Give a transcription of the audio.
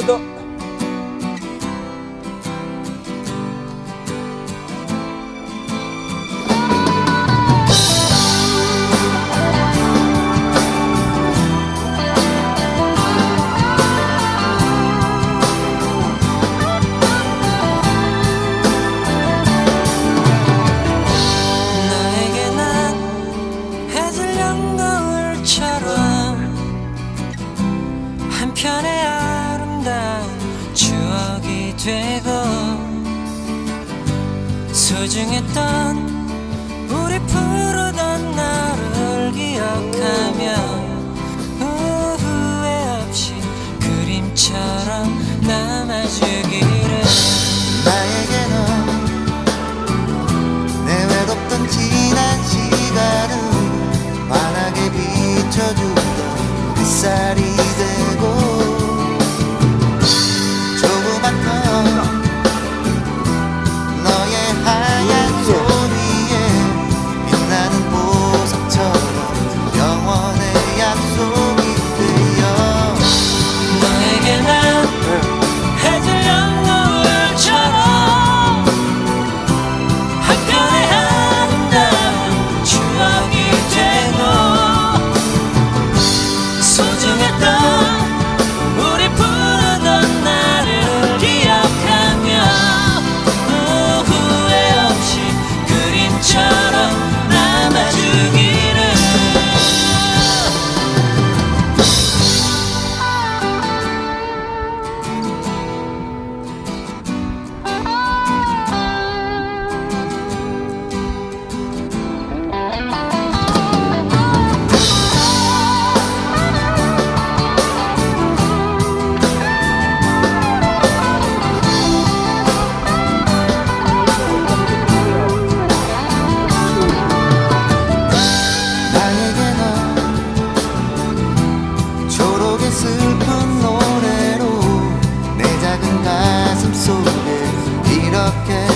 번 더. 되고 소중했던 우리 푸르던 나를 기억하며 후회 없이 그림처럼 남아주기 it down. 그렇게